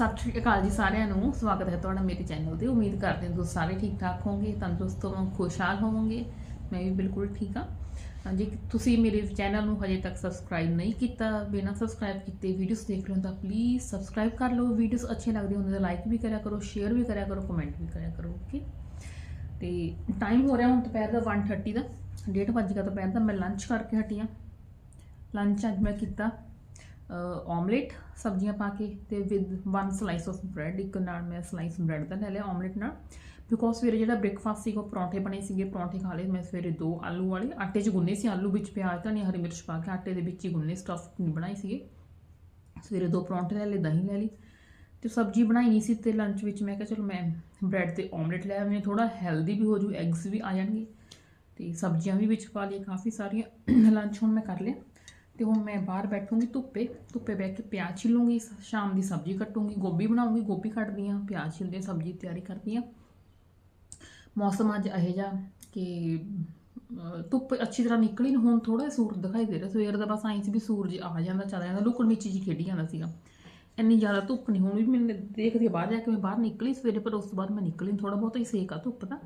ਸਤਿ ਸ਼੍ਰੀ ਅਕਾਲ ਜੀ ਸਾਰਿਆਂ ਨੂੰ। ਸਵਾਗਤ ਹੈ ਤੁਹਾਡਾ ਮੇਰੇ ਚੈਨਲ ਤੇ। ਉਮੀਦ ਕਰਦੇ ਹਾਂ ਤੁਸੀਂ ਸਾਰੇ ਠੀਕ ਠਾਕ ਹੋਵੋਗੇ, ਤੰਦਰੁਸਤ ਹੋਵੋਗੇ, ਖੁਸ਼ਹਾਲ ਹੋਵੋਗੇ। ਮੈਂ ਵੀ ਬਿਲਕੁਲ ਠੀਕ ਹਾਂ। ਜੇ ਤੁਸੀਂ ਮੇਰੇ ਚੈਨਲ ਨੂੰ ਹਜੇ ਤੱਕ ਸਬਸਕ੍ਰਾਈਬ ਨਹੀਂ ਕੀਤਾ, ਬਿਨਾਂ ਸਬਸਕ੍ਰਾਈਬ ਕੀਤੇ ਵੀਡੀਓਜ਼ ਦੇਖ ਰਹੇ ਹੋ ਤਾਂ ਪਲੀਜ਼ ਸਬਸਕ੍ਰਾਈਬ ਕਰ ਲਓ। ਵੀਡੀਓਜ਼ ਅੱਛੇ ਲੱਗਦੇ ਉਹਨਾਂ ਦਾ ਲਾਈਕ ਵੀ ਕਰਿਆ ਕਰੋ ਸ਼ੇਅਰ ਵੀ ਕਰਿਆ ਕਰੋ ਕਮੈਂਟ ਵੀ ਕਰਿਆ ਕਰੋ ਓਕੇ ਤੇ ਟਾਈਮ ਹੋ ਰਿਹਾ ਹੁਣ ਦੁਪਹਿਰ ਦਾ 1:30 ਦਾ। ਡੇਢ ਵੱਜ ਗਿਆ ਦੁਪਹਿਰ ਦਾ। ਮੈਂ ਲੰਚ ਕਰਕੇ ਹਟੀ ਹਾਂ। ਲੰਚ ਅੱਜ ਮੈਂ ਕੀਤਾ। ਆਮਲੇਟ ਸਬਜ਼ੀਆਂ ਪਾ ਕੇ ਤੇ with one slice of bread ਇੱਕ ਨਾਲ ਮੈਂ ਸਲਾਈਸ ਬ੍ਰੈਡ ਦਾ ਲੈ ਲਿਆ ਆਮਲੇਟ ਨਾਲ। ਬਿਕੋਜ਼ ਸਵੇਰੇ ਜਿਹੜਾ ਬ੍ਰੇਕਫਾਸਟ ਸੀਗਾ, ਉਹ ਪਰੌਂਠੇ ਬਣੇ ਸੀਗੇ, ਪਰੌਂਠੇ ਖਾ ਲਏ। ਮੈਂ ਸਵੇਰੇ ਦੋ ਆਲੂ ਵਾਲੇ, ਆਟੇ 'ਚ ਗੁੰਨੇ ਸੀ ਆਲੂ ਵਿੱਚ ਪਿਆਜ਼, ਧਨੀਆ, ਹਰੀ ਮਿਰਚ ਪਾ ਕੇ ਆਟੇ ਦੇ ਵਿੱਚ ਹੀ ਗੁੰਨੇ ਸਟਫ ਨਹੀਂ ਬਣਾਈ ਸੀਗੇ। ਸਵੇਰੇ ਦੋ ਪਰੌਂਠੇ ਲੈ ਲਏ, ਦਹੀਂ ਲੈ ਲਈ। ਤੇ ਸਬਜ਼ੀ ਬਣਾਈ ਨਹੀਂ ਸੀ ਤੇ ਲੰਚ ਵਿੱਚ ਮੈਂ ਕਿਹਾ, ਚਲੋ ਮੈਂ ਬ੍ਰੈਡ ਤੇ ਆਮਲੇਟ ਲੈ ਆਉਂਦੀ ਹਾਂ ਥੋੜਾ ਹੈਲਦੀ ਵੀ ਹੋ ਜੂ ਐਗਸ ਵੀ ਆ ਜਾਣਗੇ। ਤੇ ਸਬਜ਼ੀਆਂ ਵੀ ਵਿੱਚ ਪਾ ਲਈਆਂ, ਕਾਫੀ ਸਾਰੀਆਂ। ਲੰਚ ਹੁਣ ਮੈਂ ਕਰ ਲਿਆ। ਤੇ ਹੁਣ ਮੈਂ ਬਾਹਰ ਬੈਠੂੰਗੀ ਧੁੱਪੇ ਧੁੱਪੇ ਬੈਠ ਕੇ ਪਿਆਜ਼ ਛਿੱਲੂੰਗੀ ਸ਼ਾਮ ਦੀ ਸਬਜ਼ੀ ਕੱਟੂੰਗੀ ਗੋਭੀ ਬਣਾਉਂਗੀ ਗੋਭੀ ਕੱਟਦੀ ਹਾਂ ਪਿਆਜ਼ ਛਿੱਲਦੇ ਹਾਂ, ਸਬਜ਼ੀ ਤਿਆਰੀ ਕਰਦੀ ਹਾਂ। ਮੌਸਮ ਅੱਜ ਇਹੋ ਜਿਹਾ ਕਿ ਧੁੱਪ ਅੱਛੀ ਤਰ੍ਹਾਂ ਨਿਕਲੀ ਨਹੀਂ ਹੁਣ ਥੋੜਾ ਸੂਰਜ ਦਿਖਾਈ ਦੇ ਰਿਹਾ ਸਵੇਰ ਦਾ ਬਸ ਆਈ ਸੀ ਵੀ ਸੂਰਜ ਆ ਜਾਂਦਾ ਚਲਾ ਜਾਂਦਾ ਲੁਕਣ ਮਿੱਚੀ ਜੀ ਖੇਡੀ ਜਾਂਦਾ ਸੀਗਾ। ਇੰਨੀ ਜ਼ਿਆਦਾ ਧੁੱਪ ਨਹੀਂ ਹੁਣ ਵੀ ਮੈਨੂੰ ਦੇਖਦੀ ਬਾਹਰ ਜਾ ਕੇ ਮੈਂ ਬਾਹਰ ਨਿਕਲੀ ਸਵੇਰੇ ਪਰ ਉਸ ਤੋਂ ਬਾਅਦ ਮੈਂ ਨਿਕਲੀ ਥੋੜਾ ਬਹੁਤ ਹੀ ਸੇਕ ਆ ਧੁੱਪ ਦਾ।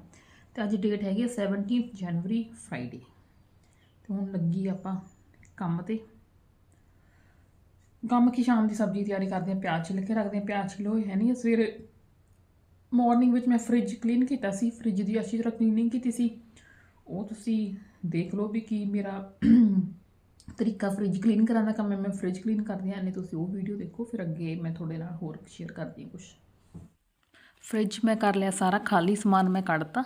ਤੇ ਅੱਜ ਡੇਟ ਹੈਗੀ ਹੈ 17 ਜਨਵਰੀ ਫਰਾਈਡੇ ਤੇ ਹੁਣ ਲੱਗੀ ਆਪਾਂ ਕੰਮ ਤੇ। ਕੰਮ ਕੀ ਸ਼ਾਮ ਦੀ ਸਬਜ਼ੀ ਤਿਆਰੀ ਕਰਦੇ ਆ, ਪਿਆਜ਼ ਛਿੱਲ ਕੇ ਰੱਖਦੇ ਆ, ਪਿਆਜ਼ ਛਿੱਲੇ ਹੋਏ ਹੈ ਨਹੀਂ ਸਵੇਰੇ ਮਾਰਨਿੰਗ ਵਿੱਚ ਮੈਂ ਫ੍ਰਿਜ ਕਲੀਨ ਕੀਤਾ ਸੀ ਫ੍ਰਿਜ ਦੀ ਅੱਛੀ ਤਰ੍ਹਾਂ ਕਲੀਨਿੰਗ ਕੀਤੀ ਸੀ। ਉਹ ਤੁਸੀਂ ਦੇਖ ਲਓ ਵੀ ਕੀ ਮੇਰਾ ਤਰੀਕਾ ਫ੍ਰਿਜ ਕਲੀਨ ਕਰਨ ਦਾ ਕੰਮ ਹੈ। ਮੈਂ ਫ੍ਰਿਜ ਕਲੀਨ ਕਰਦੀ ਹਾਂ ਨਹੀਂ ਤੁਸੀਂ ਉਹ ਵੀਡੀਓ ਦੇਖੋ, ਫਿਰ ਅੱਗੇ ਮੈਂ ਤੁਹਾਡੇ ਨਾਲ ਹੋਰ ਸ਼ੇਅਰ ਕਰਦੀ ਹਾਂ ਕੁਝ ਫ੍ਰਿਜ ਮੈਂ ਕਰ ਲਿਆ ਸਾਰਾ, ਖਾਲੀ ਸਮਾਨ ਮੈਂ ਕੱਢਤਾ।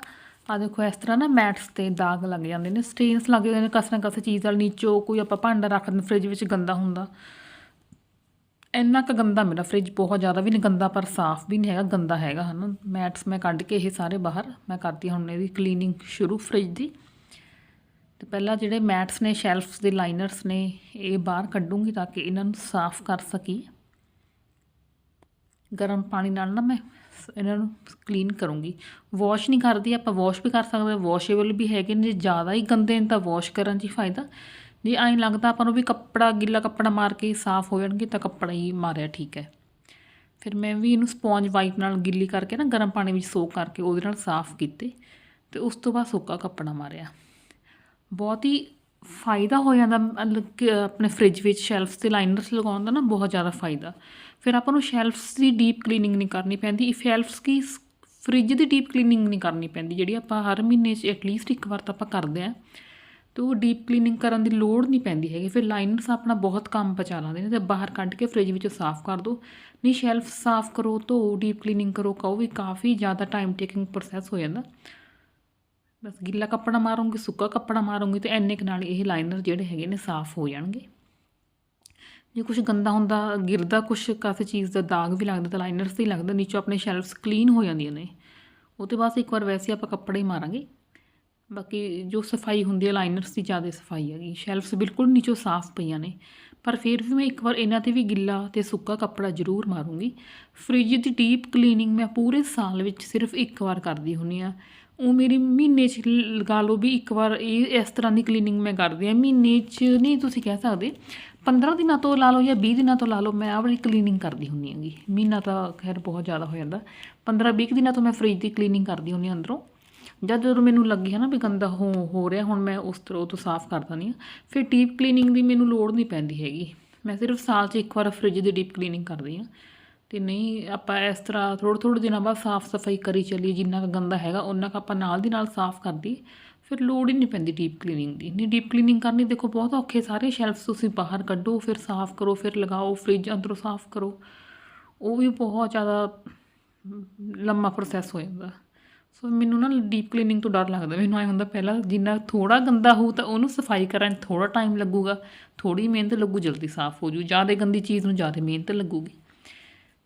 ਆ ਦੇਖੋ, ਇਸ ਤਰ੍ਹਾਂ ਨਾ ਮੈਟਸ ਤੇ ਦਾਗ ਲੱਗ ਜਾਂਦੇ ਨੇ, ਸਟੇਨਸ ਲੱਗ ਜਾਂਦੇ ਨੇ, ਕਸ ਨਾ ਕਸ ਚੀਜ਼ ਨਾਲ ਨੀਚੋ ਕੋਈ ਆਪਾਂ ਭਾਂਡਾ ਰੱਖ ਦਿੰਦੇ ਫ੍ਰਿਜ ਵਿੱਚ ਗੰਦਾ ਹੁੰਦਾ। ਇੰਨਾ ਕੁ ਗੰਦਾ ਮੇਰਾ ਫ੍ਰਿਜ ਬਹੁਤ ਜ਼ਿਆਦਾ ਵੀ ਨਹੀਂ ਗੰਦਾ, ਪਰ ਸਾਫ਼ ਵੀ ਨਹੀਂ ਹੈਗਾ, ਗੰਦਾ ਹੈਗਾ ਹਨਾ। ਮੈਟਸ ਮੈਂ ਕੱਢ ਕੇ ਇਹ ਸਾਰੇ ਬਾਹਰ ਮੈਂ ਕਰਦੀ ਹਾਂ ਹੁਣ ਇਹਦੀ ਕਲੀਨਿੰਗ ਸ਼ੁਰੂ ਫ੍ਰਿਜ ਦੀ। ਤੇ ਪਹਿਲਾਂ ਜਿਹੜੇ ਮੈਟਸ ਨੇ, ਸ਼ੈਲਫਸ ਦੇ ਲਾਈਨਰਸ ਨੇ, ਇਹ ਬਾਹਰ ਕੱਢੂੰਗੀ ਤਾਂ ਕਿ ਇਹਨਾਂ ਨੂੰ ਸਾਫ਼ ਕਰ ਸਕੀ ਗਰਮ ਪਾਣੀ ਨਾਲ ਨਾ ਮੈਂ ਇਹਨਾਂ ਨੂੰ ਕਲੀਨ ਕਰੂੰਗੀ। ਵਾਸ਼ ਨਹੀਂ ਕਰਦੀ, ਆਪਾਂ ਵਾਸ਼ ਵੀ ਕਰ ਸਕਦੇ ਵਾਸ਼ੇਬਲ ਵੀ ਹੈਗੇ ਨੇ, ਜੇ ਜ਼ਿਆਦਾ ਹੀ ਗੰਦੇ ਨੇ ਤਾਂ ਵਾਸ਼ ਕਰਨ 'ਚ ਹੀ ਫਾਇਦਾ। ਜੇ ਐਂ ਲੱਗਦਾ ਆਪਾਂ ਨੂੰ ਵੀ ਕੱਪੜਾ, ਗਿੱਲਾ ਕੱਪੜਾ ਮਾਰ ਕੇ ਸਾਫ਼ ਹੋ ਜਾਣਗੇ ਤਾਂ ਕੱਪੜਾ ਹੀ ਮਾਰਿਆ ਠੀਕ ਹੈ। ਫਿਰ ਮੈਂ ਵੀ ਇਹਨੂੰ ਸਪੌਂਜ ਵਾਈਪ ਨਾਲ ਗਿੱਲੀ ਕਰਕੇ ਨਾ ਗਰਮ ਪਾਣੀ ਵਿੱਚ ਸੋਕ ਕਰਕੇ ਉਹਦੇ ਨਾਲ ਸਾਫ਼ ਕੀਤੇ ਤੇ ਉਸ ਤੋਂ ਬਾਅਦ ਸੁੱਕਾ ਕੱਪੜਾ ਮਾਰਿਆ। ਬਹੁਤ ਹੀ ਫਾਇਦਾ ਹੋ ਜਾਂਦਾ, ਮਤਲਬ ਕਿ ਆਪਣੇ ਫ੍ਰਿਜ ਵਿੱਚ ਸ਼ੈਲਫਸ ਤੇ ਲਾਈਨਰਸ ਲਗਾਉਣ ਦਾ ਨਾ ਬਹੁਤ ਜ਼ਿਆਦਾ ਫਾਇਦਾ। ਫਿਰ ਆਪਾਂ ਨੂੰ ਸ਼ੈਲਫਸ ਦੀ ਡੀਪ ਕਲੀਨਿੰਗ ਨਹੀਂ ਕਰਨੀ ਪੈਂਦੀ ਸ਼ੈਲਫਸ ਕੀ ਫ੍ਰਿਜ ਦੀ ਡੀਪ ਕਲੀਨਿੰਗ ਨਹੀਂ ਕਰਨੀ ਪੈਂਦੀ, ਜਿਹੜੀ ਆਪਾਂ ਹਰ ਮਹੀਨੇ 'ਚ ਐਟਲੀਸਟ ਇੱਕ ਵਾਰ ਤਾਂ ਆਪਾਂ ਕਰਦੇ ਆ ਤੇ ਉਹ ਡੀਪ ਕਲੀਨਿੰਗ ਕਰਨ ਦੀ ਲੋੜ ਨਹੀਂ ਪੈਂਦੀ ਹੈਗੀ। ਫਿਰ ਲਾਈਨਰਸ ਆਪਣਾ ਬਹੁਤ ਕੰਮ ਬਚਾ ਲਾਉਂਦੇ ਨੇ, ਤੇ ਬਾਹਰ ਕੱਢ ਕੇ ਫ੍ਰਿਜ ਵਿੱਚ ਸਾਫ਼ ਕਰ ਦਿਓ ਨਹੀਂ ਸ਼ੈਲਫ ਸਾਫ਼ ਕਰੋ, ਧੋ ਡੀਪ ਕਲੀਨਿੰਗ ਕਰੋ, ਕਹੋ ਵੀ ਕਾਫੀ ਜ਼ਿਆਦਾ ਟਾਈਮ ਟੇਕਿੰਗ ਪ੍ਰੋਸੈਸ ਹੋ ਜਾਂਦਾ। ਬਸ ਗਿੱਲਾ ਕੱਪੜਾ ਮਾਰੂੰਗੀ, ਸੁੱਕਾ ਕੱਪੜਾ ਮਾਰੂੰਗੀ ਤੇ ਇੰਨੇ ਕੁ ਨਾਲ ਇਹ ਲਾਈਨਰ ਜਿਹੜੇ ਹੈਗੇ ਨੇ ਸਾਫ਼ ਹੋ ਜਾਣਗੇ। ਜੇ ਕੁਝ ਗੰਦਾ ਹੁੰਦਾ, ਗਿਰਦਾ ਕੁਝ ਕਾਫੀ ਚੀਜ਼ ਦਾ ਦਾਗ ਵੀ ਲੱਗਦਾ ਤਾਂ ਲਾਈਨਰਸ ਤੇ ਹੀ ਲੱਗਦਾ, ਨੀਚੋਂ ਆਪਣੇ ਸ਼ੈਲਫਸ ਕਲੀਨ ਹੋ ਜਾਂਦੀਆਂ ਨੇ। ਉਹ ਤੇ ਬਸ ਇੱਕ ਵਾਰ ਵੈਸੇ ਆਪਾਂ ਕੱਪੜੇ ਹੀ ਮਾਰਾਂਗੇ। ਬਾਕੀ ਜੋ ਸਫ਼ਾਈ ਹੁੰਦੀ ਹੈ ਲਾਈਨਰਸ ਦੀ ਜ਼ਿਆਦਾ ਸਫ਼ਾਈ ਹੈਗੀ। ਸ਼ੈਲਫਸ ਬਿਲਕੁਲ ਨੀਚੋਂ ਸਾਫ਼ ਪਈਆਂ ਨੇ। ਪਰ ਫਿਰ ਵੀ ਮੈਂ ਇੱਕ ਵਾਰ ਇਹਨਾਂ ਤੇ ਵੀ ਗਿੱਲਾ ਤੇ ਸੁੱਕਾ ਕੱਪੜਾ ਜ਼ਰੂਰ ਮਾਰੂੰਗੀ। ਫ੍ਰਿਜ ਦੀ ਡੀਪ ਕਲੀਨਿੰਗ ਮੈਂ ਪੂਰੇ ਸਾਲ ਵਿੱਚ ਸਿਰਫ ਇੱਕ ਵਾਰ ਕਰਦੀ ਹੁੰਨੀ ਆ ਉਹ ਮੇਰੀ ਮਹੀਨੇ 'ਚ ਲਗਾ ਲਓ ਵੀ ਇੱਕ ਵਾਰ ਇਹ, ਇਸ ਤਰ੍ਹਾਂ ਦੀ ਕਲੀਨਿੰਗ ਮੈਂ ਕਰਦੀ ਹਾਂ। ਮਹੀਨੇ 'ਚ ਨਹੀਂ ਤੁਸੀਂ ਕਹਿ ਸਕਦੇ। 15 ਦਿਨਾਂ ਤੋਂ ਲਾ ਲਓ ਜਾਂ 20 ਦਿਨਾਂ ਤੋਂ ਲਾ ਲਓ, ਮੈਂ ਆਹ ਵਾਲੀ ਕਲੀਨਿੰਗ ਕਰਦੀ ਹੁੰਦੀ ਹਾਂਗੀ। ਮਹੀਨਾ ਤਾਂ ਖੈਰ ਬਹੁਤ ਜ਼ਿਆਦਾ ਹੋ ਜਾਂਦਾ। 15 20 ਦਿਨਾਂ ਤੋਂ ਮੈਂ ਫ੍ਰਿਜ ਦੀ ਕਲੀਨਿੰਗ ਕਰਦੀ ਹੁੰਦੀ ਆਂ ਅੰਦਰੋਂ। ਜਦ ਜਦੋਂ ਮੈਨੂੰ ਲੱਗੀ ਹੈ ਨਾ ਵੀ ਗੰਦਾ ਹੋ ਹੋ ਰਿਹਾ, ਹੁਣ ਮੈਂ ਉਸ ਤਰ੍ਹਾਂ ਉਹ ਤੋਂ ਸਾਫ਼ ਕਰ ਦਿੰਦੀ ਹਾਂ। ਫਿਰ ਡੀਪ ਕਲੀਨਿੰਗ ਦੀ ਮੈਨੂੰ ਲੋੜ ਨਹੀਂ ਪੈਂਦੀ ਹੈਗੀ। ਮੈਂ ਸਿਰਫ ਸਾਲ 'ਚ ਇੱਕ ਵਾਰ ਫ੍ਰਿਜ ਦੀ ਡੀਪ ਕਲੀਨਿੰਗ ਕਰਦੀ ਹਾਂ। ਤੇ ਨਹੀਂ, ਆਪਾਂ ਇਸ ਤਰ੍ਹਾਂ ਥੋੜ੍ਹੇ ਥੋੜ੍ਹੇ ਦਿਨਾਂ ਬਾਅਦ ਸਾਫ਼ ਸਫ਼ਾਈ ਕਰੀ ਚੱਲੀਏ, ਜਿੰਨਾ ਕੁ ਗੰਦਾ ਹੈਗਾ ਉਹਨਾਂ ਕੁ ਆਪਾਂ ਨਾਲ ਦੀ ਨਾਲ ਸਾਫ਼ ਕਰਦੀ ਫਿਰ ਲੋੜ ਹੀ ਨਹੀਂ ਪੈਂਦੀ ਡੀਪ ਕਲੀਨਿੰਗ ਦੀ। ਨਹੀਂ ਡੀਪ ਕਲੀਨਿੰਗ ਕਰਨੀ ਦੇਖੋ ਬਹੁਤ ਔਖੇ, ਸਾਰੇ ਸ਼ੈਲਫਸ ਤੁਸੀਂ ਬਾਹਰ ਕੱਢੋ, ਫਿਰ ਸਾਫ਼ ਕਰੋ, ਫਿਰ ਲਗਾਓ ਫ੍ਰਿਜ ਅੰਦਰੋਂ ਸਾਫ਼ ਕਰੋ। ਉਹ ਵੀ ਬਹੁਤ ਜ਼ਿਆਦਾ ਲੰਮਾ ਪ੍ਰੋਸੈਸ ਹੋ ਜਾਂਦਾ। ਸੋ ਮੈਨੂੰ ਨਾ ਡੀਪ ਕਲੀਨਿੰਗ ਤੋਂ ਡਰ ਲੱਗਦਾ। ਮੈਨੂੰ ਐ ਹੁੰਦਾ ਪਹਿਲਾਂ ਜਿੰਨਾ ਥੋੜਾ ਗੰਦਾ ਹੋਊ ਤਾਂ ਉਹਨੂੰ ਸਫ਼ਾਈ ਕਰਨ 'ਚ ਥੋੜਾ ਟਾਈਮ ਲੱਗੂਗਾ। ਥੋੜੀ ਮਿਹਨਤ ਲੱਗੂ, ਜਲਦੀ ਸਾਫ਼ ਹੋ ਜੂ। ਜ਼ਿਆਦਾ ਗੰਦੀ ਚੀਜ਼ ਨੂੰ ਜ਼ਿਆਦਾ ਮਿਹਨਤ ਲੱਗੂਗੀ।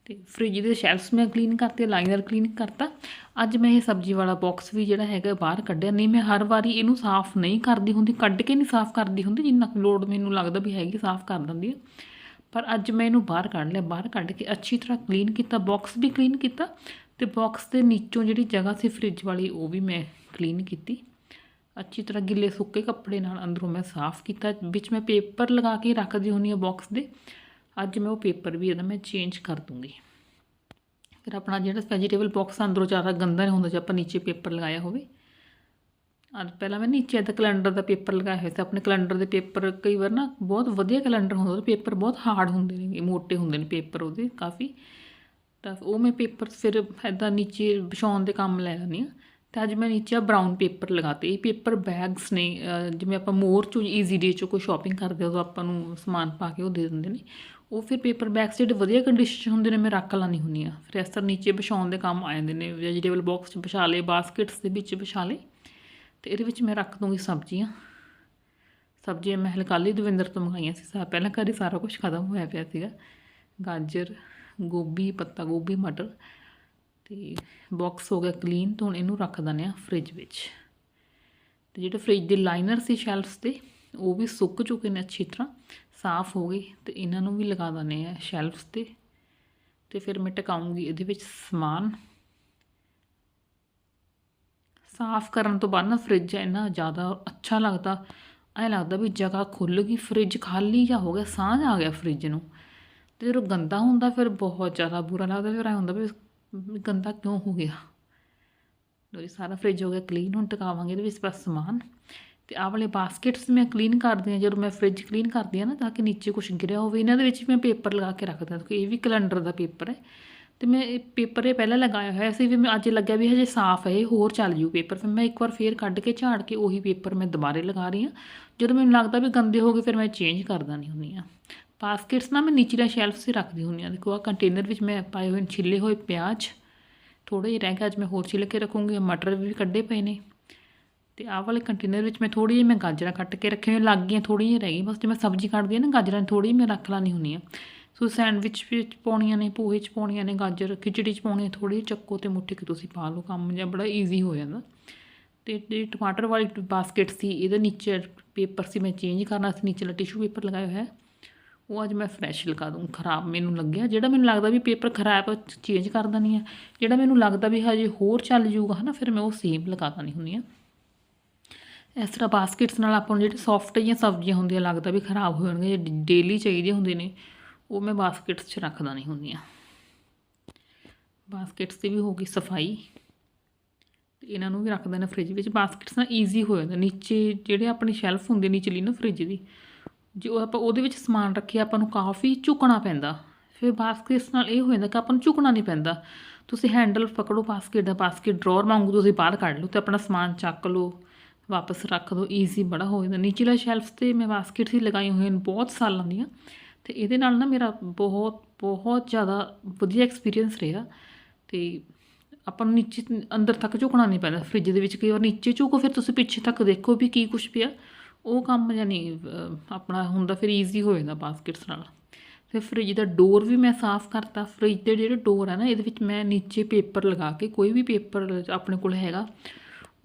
ਤੇ ਫ੍ਰਿਜ ਦੇ ਸ਼ੈਲਫਸ ਮੈਂ ਕਲੀਨ ਕਰਤੇ ਲਾਈਨਰ ਕਲੀਨ ਕਰਤਾ। ਅੱਜ ਮੈਂ ਇਹ ਸਬਜ਼ੀ ਵਾਲਾ ਬਾਕਸ ਵੀ ਜਿਹੜਾ ਹੈਗਾ ਬਾਹਰ ਕੱਢਿਆ। ਨਹੀਂ, ਮੈਂ ਹਰ ਵਾਰੀ ਇਹਨੂੰ ਸਾਫ਼ ਨਹੀਂ ਕਰਦੀ ਹੁੰਦੀ, ਕੱਢ ਕੇ ਨਹੀਂ ਸਾਫ਼ ਕਰਦੀ ਹੁੰਦੀ, ਜਿੰਨਾ ਕੁ ਲੋੜ ਮੈਨੂੰ ਲੱਗਦਾ ਵੀ ਹੈਗੀ, ਸਾਫ਼ ਕਰ ਦਿੰਦੀ ਹੈ। ਪਰ ਅੱਜ ਮੈਂ ਇਹਨੂੰ ਬਾਹਰ ਕੱਢ ਲਿਆ, ਬਾਹਰ ਕੱਢ ਕੇ ਅੱਛੀ ਤਰ੍ਹਾਂ ਕਲੀਨ ਕੀਤਾ ਬਾਕਸ ਵੀ ਕਲੀਨ ਕੀਤਾ ਤੇ ਬਾਕਸ ਦੇ ਨੀਚੋਂ ਜਿਹੜੀ ਜਗ੍ਹਾ ਸੀ ਫ੍ਰਿਜ ਵਾਲੀ, ਉਹ ਵੀ ਮੈਂ ਕਲੀਨ ਕੀਤੀ। ਅੱਛੀ ਤਰ੍ਹਾਂ ਗਿੱਲੇ ਸੁੱਕੇ ਕੱਪੜੇ ਨਾਲ ਅੰਦਰੋਂ ਮੈਂ ਸਾਫ਼ ਕੀਤਾ। ਵਿੱਚ ਮੈਂ ਪੇਪਰ ਲਗਾ ਕੇ ਰੱਖਦੀ ਹੁੰਦੀ ਹਾਂ ਬਾਕਸ ਦੇ। ਅੱਜ ਮੈਂ ਉਹ ਪੇਪਰ ਵੀ ਇਹਦਾ ਮੈਂ ਚੇਂਜ ਕਰ ਦੂੰਗੀ। ਫਿਰ ਆਪਣਾ ਜਿਹੜਾ ਵੈਜੀਟੇਬਲ ਬਾਕਸ ਅੰਦਰੋਂ ਜ਼ਿਆਦਾ ਗੰਦਾ ਨਹੀਂ ਹੁੰਦਾ ਜੇ ਆਪਾਂ ਨੀਚੇ ਪੇਪਰ ਲਗਾਇਆ ਹੋਵੇ। ਅੱਜ ਪਹਿਲਾਂ ਮੈਂ ਨੀਚੇ ਦਾ ਕੈਲੰਡਰ ਦਾ ਪੇਪਰ ਲਗਾਇਆ ਹੋਇਆ ਸੀ, ਆਪਣੇ ਕੈਲੰਡਰ ਦੇ ਪੇਪਰ ਕਈ ਵਾਰ ਨਾ ਬਹੁਤ ਵਧੀਆ ਕੈਲੰਡਰ ਹੁੰਦਾ, ਉਹਦੇ ਪੇਪਰ ਬਹੁਤ ਹਾਰਡ ਹੁੰਦੇ ਨੇ ਮੋਟੇ ਹੁੰਦੇ ਨੇ ਪੇਪਰ ਉਹਦੇ ਕਾਫੀ। ਤਾਂ ਉਹ ਮੈਂ ਪੇਪਰ ਫਿਰ ਇੱਦਾਂ ਨੀਚੇ ਵਿਛਾਉਣ ਦੇ ਕੰਮ ਲੈ ਲੈਂਦੀ ਹਾਂ। ਤੇ ਅੱਜ ਮੈਂ ਨੀਚੇ ਬਰਾਊਨ ਪੇਪਰ ਲਗਾਤੇ। ਇਹ ਪੇਪਰ ਬੈਗਸ ਨੇ ਜਿਵੇਂ ਆਪਾਂ ਮੋਰ ਚੋਂ ਈਜ਼ੀ ਡੇ ਚੋਂ ਕੋਈ ਸ਼ਾਪਿੰਗ ਕਰਦੇ ਹਾਂ ਉਦੋਂ ਆਪਾਂ ਨੂੰ ਸਮਾਨ ਪਾ ਕੇ ਉਹ ਦੇ ਦਿੰਦੇ ਨੇ। ਉਹ ਫਿਰ ਪੇਪਰ ਬੈਗਸ ਜਿਹੜੇ ਵਧੀਆ ਕੰਡੀਸ਼ਨ 'ਚ ਹੁੰਦੇ ਨੇ, ਮੈਂ ਰੱਖ ਲਾਨੀ ਹੁੰਦੀ ਆ। ਫਿਰ ਇਸ ਤਰ੍ਹਾਂ ਨੀਚੇ ਵਿਛਾਉਣ ਦੇ ਕੰਮ ਆ ਜਾਂਦੇ ਨੇ ਵੈਜੀਟੇਬਲ ਬਾਕਸ 'ਚ ਵਿਛਾ ਲਏ ਬਾਸਕਟਸ ਦੇ ਵਿੱਚ ਵਿਛਾ ਲਏ। ਤੇ ਇਹਦੇ ਵਿੱਚ ਮੈਂ ਰੱਖ ਦੂੰਗੀ ਸਬਜ਼ੀਆਂ। ਸਬਜ਼ੀਆਂ ਮੈਂ ਹਲੇ ਕੱਲ੍ਹ ਹੀ ਦਵਿੰਦਰ ਤੋਂ ਮੰਗਾਈਆਂ ਸੀ, ਸਾ ਪਹਿਲਾਂ ਘਰੇ ਸਾਰਾ ਕੁਝ ਖਤਮ ਹੋਇਆ ਪਿਆ ਸੀਗਾ। ਗਾਜਰ, ਗੋਭੀ, ਪੱਤਾ ਗੋਭੀ, ਮਟਰ। ਤੇ ਬਾਕਸ ਹੋ ਗਿਆ ਕਲੀਨ ਤੋਂ ਹੁਣ ਇਹਨੂੰ ਰੱਖ ਦਿੰਦੇ ਆ ਫ੍ਰਿਜ ਵਿੱਚ। ਤੇ ਜਿਹੜੇ ਫ੍ਰਿਜ ਦੇ ਲਾਈਨਰ ਸੀ ਸ਼ੈਲਫਸ ਤੇ, ਉਹ ਵੀ ਸੁੱਕ ਚੁੱਕੇ ਨੇ ਅੱਛੀ ਤਰ੍ਹਾਂ, ਸਾਫ਼ ਹੋ ਗਏ ਤੇ ਇਹਨਾਂ ਨੂੰ ਵੀ ਲਗਾ ਦਿੰਦੇ ਆ ਸ਼ੈਲਫਸ ਤੇ। ਤੇ ਫਿਰ ਮੈਂ ਟਿਕਾਉਂਗੀ ਇਹਦੇ ਵਿੱਚ ਸਮਾਨ। ਸਾਫ਼ ਕਰਨ ਤੋਂ ਬਾਅਦ ਨਾ ਫ੍ਰਿਜ ਇੰਨਾ ਜ਼ਿਆਦਾ ਅੱਛਾ ਲੱਗਦਾ, ਐਂ ਲੱਗਦਾ ਵੀ ਜਗ੍ਹਾ ਖੁੱਲ ਗਈ ਫ੍ਰਿਜ ਖਾਲੀ ਜਾਂ ਹੋ ਗਿਆ, ਸਾਂਝ ਆ ਗਿਆ ਫ੍ਰਿਜ ਨੂੰ। ਤੇ ਜਦੋਂ ਗੰਦਾ ਹੁੰਦਾ ਫਿਰ ਬਹੁਤ ਜ਼ਿਆਦਾ ਬੁਰਾ ਲੱਗਦਾ, ਫਿਰ ਐਂ ਹੁੰਦਾ ਵੀ ਗੰਦਾ ਕਿਉਂ ਹੋ ਗਿਆ? ਲੋ ਜੀ, ਸਾਰਾ ਫ੍ਰਿਜ ਹੋ ਗਿਆ ਕਲੀਨ ਹੁਣ ਟਿਕਾਵਾਂਗੇ ਇਹਦੇ ਵਿੱਚ ਬਸ ਸਮਾਨ। ਤੇ ਆਹ ਵਾਲੇ ਬਾਸਕਟਸ ਮੈਂ ਕਲੀਨ ਕਰਦੀ ਹਾਂ, ਜਦੋਂ ਮੈਂ ਫ੍ਰਿਜ ਕਲੀਨ ਕਰਦੀ ਹਾਂ ਨਾ, ਤਾਂ ਕਿ ਨੀਚੇ ਕੁਝ ਗਿਰਿਆ ਹੋਵੇ। ਇਹਨਾਂ ਦੇ ਵਿੱਚ ਮੈਂ ਪੇਪਰ ਲਗਾ ਕੇ ਰੱਖਦਾ, ਕਿਉਂਕਿ ਇਹ ਵੀ ਕੈਲੰਡਰ ਦਾ ਪੇਪਰ ਹੈ। ਤੇ ਮੈਂ ਇਹ ਪੇਪਰ ਇਹ ਪਹਿਲਾਂ ਲਗਾਇਆ ਹੋਇਆ ਸੀ ਵੀ ਮੈਂ ਅੱਜ ਲੱਗਿਆ ਵੀ ਹਜੇ ਸਾਫ਼ ਹੈ, ਇਹ ਹੋਰ ਚੱਲ ਜੂ ਪੇਪਰ। ਫਿਰ ਮੈਂ ਇੱਕ ਵਾਰ ਫੇਰ ਕੱਢ ਕੇ ਝਾੜ ਕੇ ਉਹੀ ਪੇਪਰ ਮੈਂ ਦੁਬਾਰੇ ਲਗਾ ਰਹੀ ਹਾਂ। ਜਦੋਂ ਮੈਨੂੰ ਲੱਗਦਾ ਵੀ ਗੰਦੇ ਹੋ ਗਏ, ਫਿਰ ਮੈਂ ਚੇਂਜ ਕਰ ਦਿੰਦੀ ਹੁੰਦੀ ਹਾਂ। ਬਾਸਕਟਸ ਨਾ ਮੈਂ ਨੀਚਲੇ ਸ਼ੈਲਫ 'ਤੇ ਰੱਖਦੀ ਹੁੰਦੀ ਹਾਂ। ਦੇਖੋ ਆ ਕੰਟੇਨਰ ਵਿੱਚ ਮੈਂ ਪਾਏ ਹੋਏ ਨੇ ਛਿੱਲੇ ਹੋਏ ਪਿਆਜ਼। ਥੋੜ੍ਹੇ ਜਿਹੇ ਰਹਿ ਗਏ, ਅੱਜ ਮੈਂ ਹੋਰ ਛਿੱਲ ਕੇ ਰੱਖੂੰਗੀ ਮਟਰ ਵੀ ਕੱਢੇ ਪਏ ਨੇ। ਤੇ ਆਹ ਵਾਲੇ ਕੰਟੇਨਰ ਵਿੱਚ ਮੈਂ ਥੋੜੀ ਜਿਹੀ ਮੈਂ ਗਾਜਰਾਂ ਕੱਟ ਕੇ ਰੱਖੀਆਂ ਹੋਈਆਂ, ਲੱਗ ਗਈਆਂ ਥੋੜੀ ਜਿਹੀ ਰਹਿ ਗਈ ਬਸ ਜੇ ਮੈਂ ਸਬਜ਼ੀ ਕੱਟਦੀ ਹਾਂ ਨਾ, ਗਾਜਰਾਂ ਥੋੜੀ ਮੈਂ ਰੱਖ ਲਾਨੀ ਹੁੰਦੀ ਆ ਸੋ ਸੈਂਡਵਿਚ ਵਿੱਚ ਪਾਉਣੀਆਂ ਨੇ, ਪੋਹੇ 'ਚ ਪਾਉਣੀਆਂ ਨੇ, ਗਾਜਰ, ਖਿਚੜੀ 'ਚ ਪਾਉਣੀਆਂ ਥੋੜੀ ਚੱਕੋ ਤੇ ਮੁੱਠੀ ਕਿ ਤੁਸੀਂ ਪਾ ਲਓ, ਕੰਮ ਜਾਂ ਬੜਾ ਈਜ਼ੀ ਹੋ ਜਾਂਦਾ। ਤੇ ਜਿਹੜੀ ਟਮਾਟਰ ਵਾਲੀ ਬਾਸਕਟ ਸੀ, ਇਹਦੇ ਨੀਚੇ ਪੇਪਰ ਸੀ, ਮੈਂ ਚੇਂਜ ਕਰਨਾ ਸੀ, ਨੀਚੇ ਟਿਸ਼ੂ ਪੇਪਰ ਲਗਾਇਆ ਹੋਇਆ ਹੈ। ਉਹ ਅੱਜ ਮੈਂ ਫਰੈਸ਼ ਲਗਾ ਦੂੰ ਖਰਾਬ ਮੈਨੂੰ ਲੱਗਿਆ। ਜਿਹੜਾ ਮੈਨੂੰ ਲੱਗਦਾ ਵੀ ਪੇਪਰ ਖਰਾਬ ਚੇਂਜ ਕਰ ਦਿੰਦੀ ਆ। ਜਿਹੜਾ ਮੈਨੂੰ ਲੱਗਦਾ ਵੀ ਹਜੇ ਹੋਰ ਚੱਲ ਜੂਗਾ ਹਨਾ, ਫਿਰ ਮੈਂ ਉਹ ਸੇਮ ਲਗਾ ਦਿੰਦੀ ਹੁੰਦੀ ਆ। ਇਸ ਤਰ੍ਹਾਂ ਬਾਸਕਟਸ ਨਾਲ ਆਪਾਂ ਨੂੰ ਜਿਹੜੇ ਸੌਫਟ ਜਾਂ ਸਬਜ਼ੀਆਂ ਹੁੰਦੀਆਂ, ਲੱਗਦਾ ਵੀ ਖਰਾਬ ਹੋ ਜਾਣਗੀਆਂ ਜਿਹੜੇ ਡੇਲੀ ਚਾਹੀਦੇ ਹੁੰਦੇ ਨੇ, ਉਹ ਮੈਂ ਬਾਸਕਟਸ 'ਚ ਰੱਖਦਾ ਨਹੀਂ ਹੁੰਦੀਆਂ ਬਾਸਕਟਸ ਦੀ ਵੀ ਹੋ ਗਈ ਸਫ਼ਾਈ। ਤੇ ਇਹਨਾਂ ਨੂੰ ਵੀ ਰੱਖ ਦੇਣਾ ਫ੍ਰਿਜ ਵਿੱਚ। ਬਾਸਕਟਸ ਨਾਲ ਈਜ਼ੀ ਹੋ ਜਾਂਦਾ। ਨੀਚੇ ਜਿਹੜੇ ਆਪਣੇ ਸ਼ੈਲਫ ਹੁੰਦੇ, ਨੀਚਲੀ ਨਾ ਫ੍ਰਿਜ ਦੀ ਜੋ ਆਪਾਂ ਉਹਦੇ ਵਿੱਚ ਸਮਾਨ ਰੱਖਿਆ, ਆਪਾਂ ਨੂੰ ਕਾਫੀ ਝੁਕਣਾ ਪੈਂਦਾ। ਫਿਰ ਬਾਸਕਟਸ ਨਾਲ ਇਹ ਹੋ ਜਾਂਦਾ ਕਿ ਆਪਾਂ ਨੂੰ ਝੁਕਣਾ ਨਹੀਂ ਪੈਂਦਾ। ਤੁਸੀਂ ਹੈਂਡਲ ਪਕੜੋ ਬਾਸਕਟ ਦਾ, ਬਾਸਕਟ ਡਰਾਅਰ ਵਾਂਗੂ ਤੁਸੀਂ ਬਾਹਰ ਕੱਢ ਲਓ ਤੇ ਆਪਣਾ ਸਮਾਨ ਚੱਕ ਲਓ, ਵਾਪਸ ਰੱਖ ਦਿਓ ਈਜ਼ੀ ਬੜਾ ਹੋ ਜਾਂਦਾ। ਨੀਚੇਲਾ ਸ਼ੈਲਫ ਤੇ ਮੈਂ ਬਾਸਕਟਸ ਹੀ ਲਗਾਈ ਹੋਏ ਨੇ ਬਹੁਤ ਸਾਲਾਂ ਦੀਆਂ। ਤੇ ਇਹਦੇ ਨਾਲ ਨਾ ਮੇਰਾ ਬਹੁਤ ਬਹੁਤ ਜ਼ਿਆਦਾ ਵਧੀਆ ਐਕਸਪੀਰੀਅੰਸ ਰਿਹਾ ਤੇ ਆਪਾਂ ਨੂੰ ਨੀਚੇ, ਅੰਦਰ ਤੱਕ ਝੁਕਣਾ ਨਹੀਂ ਪੈਂਦਾ। ਫ੍ਰਿਜ ਦੇ ਵਿੱਚ ਕਈ ਵਾਰ ਨੀਚੇ ਝੁਕੋ, ਫਿਰ ਤੁਸੀਂ ਪਿੱਛੇ ਤੱਕ ਦੇਖੋ ਵੀ ਕੀ ਕੁਝ ਪਿਆ। ਉਹ ਕੰਮ ਯਾਨੀ ਅਹ, ਆਪਣਾ ਹੁੰਦਾ ਫਿਰ ਈਜ਼ੀ ਹੋ ਜਾਂਦਾ ਬਾਸਕਟਸ ਨਾਲ। ਫਿਰ ਫ੍ਰਿਜ ਦਾ ਡੋਰ ਵੀ ਮੈਂ ਸਾਫ਼ ਕਰਤਾ। ਫ੍ਰਿਜ ਦੇ ਜਿਹੜੇ ਡੋਰ ਹੈ ਨਾ ਇਹਦੇ ਵਿੱਚ ਮੈਂ ਨੀਚੇ ਪੇਪਰ ਲਗਾ ਕੇ ਕੋਈ ਵੀ ਪੇਪਰ ਆਪਣੇ ਕੋਲ ਹੈਗਾ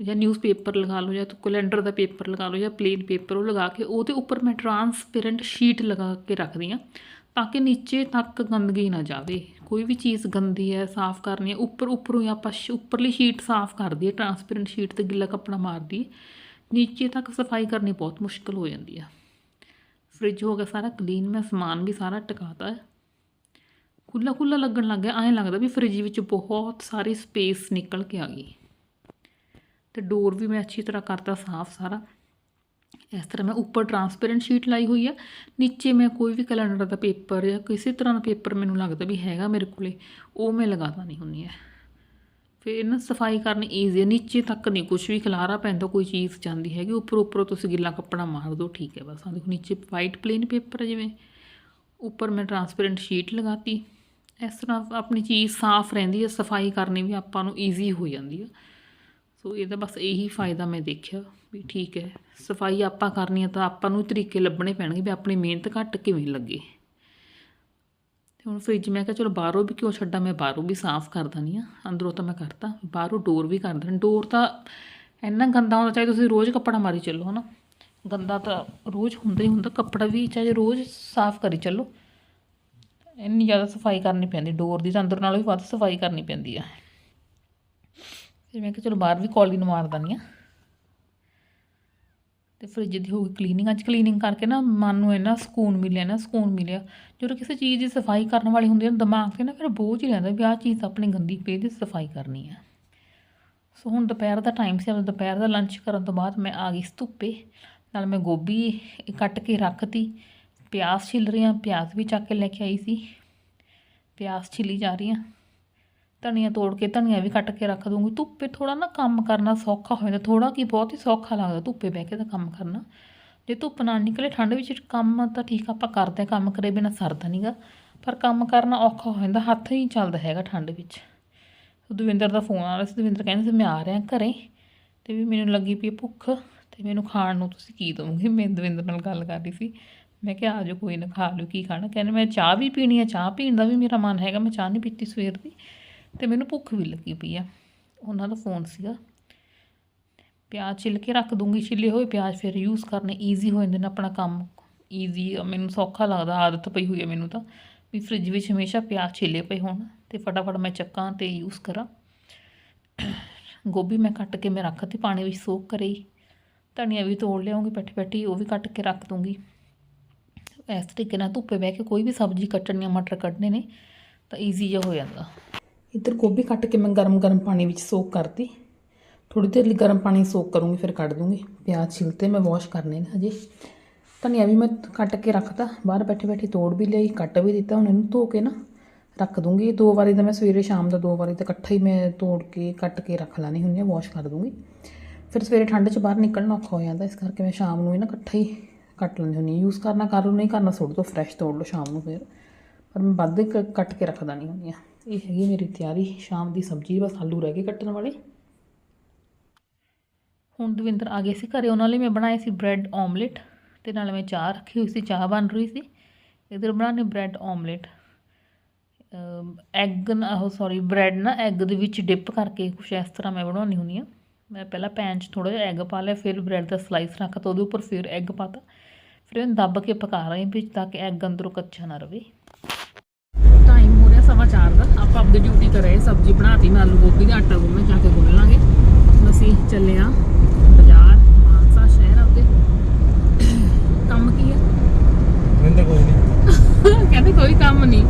ਜਾਂ ਨਿਊਜ਼ ਪੇਪਰ ਲਗਾ ਲਓ ਜਾਂ ਕੈਲੰਡਰ ਦਾ ਪੇਪਰ ਲਗਾ ਲਓ ਜਾਂ ਪਲੇਨ ਪੇਪਰ ਉਹ ਲਗਾ ਕੇ ਉਹਦੇ ਉੱਪਰ ਮੈਂ ਟਰਾਂਸਪੇਰੈਂਟ ਸ਼ੀਟ ਲਗਾ ਕੇ ਰੱਖਦੀ ਹਾਂ ਤਾਂ ਕਿ ਨੀਚੇ ਤੱਕ ਗੰਦਗੀ ਨਾ ਜਾਵੇ। ਕੋਈ ਵੀ ਚੀਜ਼ ਗੰਦੀ ਹੈ ਸਾਫ਼ ਕਰਨੀ ਹੈ ਉੱਪਰ ਉੱਪਰੋਂ ਹੀ ਆਪਾਂ ਉੱਪਰਲੀ ਸ਼ੀਟ ਸਾਫ਼ ਕਰਦੀ ਹੈ ਟਰਾਂਸਪੇਰੈਂਟ ਸ਼ੀਟ ਤੇ ਗਿੱਲਾ ਕੱਪੜਾ ਮਾਰਦੀ ਹੈ ਨੀਚੇ ਤੱਕ ਸਫ਼ਾਈ ਕਰਨੀ ਬਹੁਤ ਮੁਸ਼ਕਲ ਹੋ ਜਾਂਦੀ ਆ। ਫ੍ਰਿਜ ਹੋ ਗਿਆ ਸਾਰਾ ਕਲੀਨ ਮੈਂ ਸਮਾਨ ਵੀ ਸਾਰਾ ਟਿਕਾਤਾ ਹੈ। ਖੁੱਲਾ ਖੁੱਲਾ ਲੱਗਣ ਲੱਗ ਗਿਆ, ਐਂ ਲੱਗਦਾ ਵੀ ਫ੍ਰਿਜ ਵਿੱਚ ਬਹੁਤ ਸਾਰੀ ਸਪੇਸ ਨਿਕਲ ਕੇ ਆ ਗਈ। ਤੇ ਡੋਰ ਵੀ ਮੈਂ ਅੱਛੀ ਤਰ੍ਹਾਂ ਕਰਤਾ ਸਾਫ਼ ਸਾਰਾ। ਇਸ ਤਰ੍ਹਾਂ ਮੈਂ ਉੱਪਰ ਟਰਾਂਸਪੇਰੈਂਟ ਸ਼ੀਟ ਲਾਈ ਹੋਈ ਆ। ਨੀਚੇ ਮੈਂ ਕੋਈ ਵੀ ਕੈਲੰਡਰ ਦਾ ਪੇਪਰ ਜਾਂ ਕਿਸੇ ਤਰ੍ਹਾਂ ਦਾ ਪੇਪਰ ਮੈਨੂੰ ਲੱਗਦਾ ਵੀ ਹੈਗਾ ਮੇਰੇ ਕੋਲੇ, ਉਹ ਮੈਂ ਲਗਾਤਾ ਨਹੀਂ ਹੁੰਦੀ ਹੈ ਫਿਰ ਨਾ ਸਫ਼ਾਈ ਕਰਨੀ ਈਜ਼ੀ ਹੈ, ਨੀਚੇ ਤੱਕ ਨਹੀਂ ਕੁਝ ਵੀ ਖਲਾਰਾ ਪੈਂਦਾ ਕੋਈ ਚੀਜ਼ ਜਾਂਦੀ ਹੈਗੀ, ਉੱਪਰ ਉੱਪਰੋਂ ਤੁਸੀਂ ਗਿੱਲਾ ਕੱਪੜਾ ਮਾਰ ਦਿਓ, ਠੀਕ ਹੈ ਬਸ। ਆ ਦੇਖੋ, ਨੀਚੇ ਵਾਈਟ ਪਲੇਨ ਪੇਪਰ ਹੈ ਜਿਵੇਂ। ਉੱਪਰ ਮੈਂ ਟਰਾਂਸਪੇਰੈਂਟ ਸ਼ੀਟ ਲਗਾਤੀ। ਇਸ ਤਰ੍ਹਾਂ ਆਪਣੀ ਚੀਜ਼ ਸਾਫ਼ ਰਹਿੰਦੀ ਹੈ, ਸਫ਼ਾਈ ਕਰਨੀ ਵੀ ਆਪਾਂ ਨੂੰ ਈਜ਼ੀ ਹੋ ਜਾਂਦੀ ਹੈ। ਸੋ ਇਹਦਾ ਬਸ ਇਹੀ ਫਾਇਦਾ ਮੈਂ ਦੇਖਿਆ ਵੀ ਠੀਕ ਹੈ। ਸਫ਼ਾਈ ਆਪਾਂ ਕਰਨੀ ਹੈ ਤਾਂ ਆਪਾਂ ਨੂੰ ਤਰੀਕੇ ਲੱਭਣੇ ਪੈਣਗੇ ਵੀ ਆਪਣੀ ਮਿਹਨਤ ਘੱਟ ਕਿਵੇਂ ਲੱਗੇ। ਹੁਣ ਫ੍ਰਿਜ ਮੈਂ ਕਿਹਾ ਚਲੋ ਬਾਹਰੋਂ ਵੀ ਕਿਉਂ ਛੱਡਾਂ, ਮੈਂ ਬਾਹਰੋਂ ਵੀ ਸਾਫ਼ ਕਰ ਦਿੰਦੀ ਆ ਅੰਦਰੋਂ ਤਾਂ ਮੈਂ ਕਰਤਾ, ਬਾਹਰੋਂ ਡੋਰ ਵੀ ਕਰ ਦੇਣਾ। ਡੋਰ ਤਾਂ ਇੰਨਾ ਗੰਦਾ ਹੁੰਦਾ, ਚਾਹੇ ਤੁਸੀਂ ਰੋਜ਼ ਕੱਪੜਾ ਮਾਰੀ ਚੱਲੋ, ਹਨਾ। ਗੰਦਾ ਤਾਂ ਰੋਜ਼ ਹੁੰਦਾ ਹੀ ਹੁੰਦਾ, ਕੱਪੜਾ ਵੀ ਚਾਹੇ ਰੋਜ਼ ਸਾਫ਼ ਕਰੀ ਚੱਲੋ। ਇੰਨੀ ਜ਼ਿਆਦਾ ਸਫ਼ਾਈ ਕਰਨੀ ਪੈਂਦੀ ਡੋਰ ਦੀ ਤਾਂ ਅੰਦਰ ਨਾਲੋਂ ਵੀ ਵੱਧ ਸਫ਼ਾਈ ਕਰਨੀ ਪੈਂਦੀ ਆ। ਫਿਰ ਮੈਂ ਕਿਹਾ ਚਲੋ ਬਾਹਰ ਵੀ ਕੌਲੀ ਨੂੰ ਮਾਰ ਦਿੰਦੀ ਹਾਂ। ਤੇ ਫ੍ਰਿਜ ਦੀ ਹੋ ਗਈ ਕਲੀਨਿੰਗ ਅੱਜ ਕਲੀਨਿੰਗ ਕਰਕੇ ਨਾ ਮਨ ਨੂੰ ਇੰਨਾ ਸਕੂਨ ਮਿਲਿਆ ਨਾ ਸਕੂਨ ਮਿਲਿਆ। ਜਦੋਂ ਕਿਸੇ ਚੀਜ਼ ਦੀ ਸਫ਼ਾਈ ਕਰਨ ਵਾਲੀ ਹੁੰਦੀ ਹੈ ਦਿਮਾਗ ਤੇ ਨਾ ਫਿਰ ਬੋਝ ਹੀ ਰਹਿੰਦਾ ਵੀ ਆਹ ਚੀਜ਼ ਆਪਣੀ ਗੰਦੀ ਪਈ ਦੀ ਸਫ਼ਾਈ ਕਰਨੀ ਹੈ ਸੋ ਹੁਣ ਦੁਪਹਿਰ ਦਾ ਟਾਈਮ ਸੀ ਆਪਣਾ ਦੁਪਹਿਰ ਦਾ ਲੰਚ ਕਰਨ ਤੋਂ ਬਾਅਦ ਮੈਂ ਆ ਗਈ ਸੀ ਧੁੱਪੇ। ਨਾਲ ਮੈਂ ਗੋਭੀ ਕੱਟ ਕੇ ਰੱਖਤੀ। ਪਿਆਜ਼ ਛਿੱਲ ਰਹੀ ਹਾਂ, ਪਿਆਜ਼ ਵੀ ਚੱਕ ਕੇ ਲੈ ਕੇ ਆਈ ਸੀ। ਪਿਆਜ਼ ਛਿੱਲੀ ਜਾ ਰਹੀ ਹਾਂ। ਧਨੀਆ ਤੋੜ ਕੇ ਧਨੀਆ ਵੀ ਕੱਟ ਕੇ ਰੱਖ ਦੂੰਗੀ ਧੁੱਪੇ ਥੋੜਾ ਨਾ ਕੰਮ ਕਰਨਾ ਸੌਖਾ ਹੋ ਜਾਂਦਾ। ਥੋੜਾ ਕੀ ਬਹੁਤ ਹੀ ਸੌਖਾ ਲੱਗਦਾ ਧੁੱਪੇ ਬਹਿ ਕੇ ਤਾਂ ਕੰਮ ਕਰਨਾ। ਜੇ ਧੁੱਪ ਨਾ ਨਿਕਲੇ ਠੰਡ ਵਿੱਚ ਕੰਮ ਤਾਂ ਠੀਕ ਆ, ਆਪਾਂ ਕਰਦੇ ਹਾਂ, ਕੰਮ ਕਰੇ ਬਿਨਾ ਸਰਦਾ ਨਹੀਂਗਾ ਪਰ ਕੰਮ ਕਰਨਾ ਔਖਾ ਹੋ ਜਾਂਦਾ ਹੱਥ ਹੀ ਚੱਲਦਾ ਹੈਗਾ ਠੰਡ ਵਿੱਚ। ਦਵਿੰਦਰ ਦਾ ਫੋਨ ਆ ਰਿਹਾ ਸੀ। ਦਵਿੰਦਰ ਕਹਿੰਦੇ ਸੀ ਮੈਂ ਆ ਰਿਹਾ ਘਰੇ ਤੇ ਵੀ ਮੈਨੂੰ ਲੱਗੀ ਪਈ ਭੁੱਖ ਤੇ ਮੈਨੂੰ ਖਾਣ ਨੂੰ ਤੁਸੀਂ ਕੀ ਦਵੋਗੇ? ਮੈਂ ਦਵਿੰਦਰ ਨਾਲ ਗੱਲ ਕਰ ਰਹੀ ਸੀ। ਮੈਂ ਕਿਹਾ ਆ ਜਾਓ ਕੋਈ ਨਾ ਖਾ ਲਿਓ ਕੀ ਖਾਣਾ? ਕਹਿੰਦੇ ਮੈਂ ਚਾਹ ਵੀ ਪੀਣੀ ਹੈ ਚਾਹ ਪੀਣ ਦਾ ਵੀ ਮੇਰਾ ਮਨ ਹੈਗਾ ਮੈਂ ਚਾਹ ਨਹੀਂ ਪੀਤੀ ਸਵੇਰ ਦੀ। ਤੇ ਮੈਨੂੰ ਭੁੱਖ ਵੀ ਲੱਗੀ ਪਈ ਆ। ਉਹਨਾਂ ਦਾ ਫੋਨ ਸੀਗਾ। ਪਿਆਜ਼ ਛਿੱਲ ਕੇ ਰੱਖ ਦੂੰਗੀ, ਛਿੱਲੇ ਹੋਏ ਪਿਆਜ਼ ਫਿਰ ਯੂਜ਼ ਕਰਨੇ ਈਜ਼ੀ ਹੋ ਜਾਂਦੇ ਨੇ ਆਪਣਾ ਕੰਮ। ਈਜ਼ੀ ਮੈਨੂੰ ਸੌਖਾ ਲੱਗਦਾ, ਆਦਤ ਪਈ ਹੋਈ ਹੈ ਮੈਨੂੰ ਤਾਂ। ਵੀ ਫ੍ਰਿਜ ਵਿੱਚ ਹਮੇਸ਼ਾ ਪਿਆਜ਼ ਛਿੱਲੇ ਪਏ ਹੋਣ ਤੇ ਫਟਾਫਟ ਮੈਂ ਚੱਕਾਂ ਤੇ ਯੂਜ਼ ਕਰਾਂ। ਗੋਭੀ ਮੈਂ ਕੱਟ ਕੇ ਮੈਂ ਰੱਖਤੀ, ਪਾਣੀ ਵਿੱਚ ਸੋਕ ਕਰੇ। ਧਨੀਆ ਵੀ ਤੋੜ ਲਿਆਉਂਗੀ ਪੱਟੀ ਬੈਠੀ ਉਹ ਵੀ ਕੱਟ ਕੇ ਰੱਖ ਦੂੰਗੀ। ਇਸ ਤਰੀਕੇ ਨਾਲ ਧੁੱਪੇ ਬਹਿ ਕੇ ਕੋਈ ਵੀ ਸਬਜ਼ੀ ਕੱਟਣੀ ਆ, ਮਟਰ ਕੱਢਣੇ ਨੇ, ਤਾਂ ਈਜ਼ੀ ਜਿਹਾ ਹੋ ਜਾਂਦਾ। ਇੱਧਰ ਗੋਭੀ ਕੱਟ ਕੇ ਮੈਂ ਗਰਮ-ਗਰਮ ਪਾਣੀ ਵਿੱਚ ਸੋਕ ਕਰਤੀ। ਥੋੜੀ ਦੇਰ ਲਈ ਗਰਮ ਪਾਣੀ ਸੋਕ ਕਰੂੰਗੀ, ਫਿਰ ਕੱਢ ਦੂੰਗੀ। ਪਿਆਜ਼ ਛਿਲਤੇ ਮੈਂ ਵਾਸ਼ ਕਰਨੇ ਨੇ ਹਜੇ। ਧਨੀਆ ਵੀ ਮੈਂ ਕੱਟ ਕੇ ਰੱਖਤਾ। ਬਾਹਰ ਬੈਠੇ ਬੈਠੇ ਤੋੜ ਵੀ ਲਈ ਕੱਟ ਵੀ ਦਿੱਤਾ, ਹੁਣ ਇਹਨੂੰ ਧੋ ਕੇ ਨਾ ਰੱਖ ਦੂੰਗੀ। ਦੋ ਵਾਰੀ ਤਾਂ ਮੈਂ ਸਵੇਰੇ ਸ਼ਾਮ ਦਾ ਦੋ ਵਾਰੀ ਤਾਂ ਇਕੱਠਾ ਹੀ ਮੈਂ ਤੋੜ ਕੇ, ਕੱਟ ਕੇ ਰੱਖ ਲੈਣੀ ਹੁੰਦੀ ਆ ਵਾਸ਼ ਕਰ ਦੂੰਗੀ। ਫਿਰ ਸਵੇਰੇ ਠੰਡ 'ਚ ਬਾਹਰ ਨਿਕਲਣਾ ਔਖਾ ਹੋ ਜਾਂਦਾ, ਇਸ ਕਰਕੇ ਮੈਂ ਸ਼ਾਮ ਨੂੰ ਹੀ ਨਾ ਇਕੱਠਾ ਹੀ ਕੱਟ ਲੈਂਦੀ ਹੁੰਦੀ ਯੂਜ਼ ਕਰਨਾ ਕਰ ਲਓ ਨਹੀਂ ਕਰਨਾ ਸੁੱਟ ਦੋ ਫਰੈਸ਼ ਤੋੜ ਲਓ ਸ਼ਾਮ ਨੂੰ ਫਿਰ। ਪਰ ਮੈਂ ਵੱਧ ਕ- ਕੱਟ ਕੇ ਰੱਖ ਨਹੀਂ ਹੁੰਦੀ ਆ ਇਹ ਹੈਗੀ ਮੇਰੀ ਤਿਆਰੀ, ਸ਼ਾਮ ਦੀ ਸਬਜ਼ੀ, ਬਸ ਆਲੂ ਰਹਿ ਗਏ ਕੱਟਣ ਵਾਲੇ। ਹੁਣ ਦਵਿੰਦਰ ਆ ਗਏ ਸੀ ਘਰੇ, ਉਹਨਾਂ ਲਈ ਮੈਂ ਬਣਾਏ ਸੀ ਬ੍ਰੈਡ ਆਮਲੇਟ ਤੇ ਨਾਲ ਮੈਂ ਚਾਹ ਰੱਖੀ ਹੋਈ ਸੀ, ਚਾਹ ਬਣ ਰਹੀ ਸੀ। ਇਧਰ ਬਣਾਉਣੇ ਬ੍ਰੈਡ ਆਮਲੇਟ ਐਗ ਨਾ, ਉਹ ਸੌਰੀ ਬ੍ਰੈਡ ਨਾ ਐਗ ਦੇ ਵਿੱਚ ਡਿਪ ਕਰਕੇ ਕੁਛ ਇਸ ਤਰ੍ਹਾਂ ਮੈਂ ਬਣਾਉਣੀ ਹੁੰਦੀ ਆ ਮੈਂ ਪਹਿਲਾਂ ਪੈਨ 'ਚ ਥੋੜਾ ਜਿਹਾ ਐਗ ਪਾ ਲਿਆ, ਫਿਰ ਬ੍ਰੈਡ ਦਾ ਸਲਾਈਸ ਰੱਖਤਾ ਉਹਦੇ ਉੱਪਰ ਫਿਰ ਐਗ ਪਾਤਾ। ਫਿਰ ਇਹਨੂੰ ਦੱਬ ਕੇ ਪਕਾ ਰਹੇ ਵਿੱਚ, ਤਾਂ ਕਿ ਐਗ ਅੰਦਰੋਂ ਕੱਚਾ ਨਾ ਰਵੇ। ਟਾਈਮ ਹੋ ਰਿਹਾ ਸਵਾ ਚਾਰ ਦਾ। ਆਪਾਂ ਆਪਣੀ ਡਿਊਟੀ ਕਰ ਰਹੇ ਸਬਜ਼ੀ ਬਣਾਤੀ ਮੈਂ ਆਲੂ ਗੋਭੀ ਦਾ ਆਟਾ ਗੁੰਨ ਜਾ ਕੇ ਗੁੰਨ ਲਾਂਗੇ। ਹੁਣ ਅਸੀਂ ਚੱਲੇ ਆ ਬਾਜ਼ਾਰ ਮਾਨਸਾ ਸ਼ਹਿਰ ਆਪਦੇ। ਕੰਮ ਕੀ ਆ? ਤਾਂ ਕੋਈ ਨਹੀਂ ਕਹਿੰਦੇ ਕੋਈ ਕੰਮ ਨਹੀਂ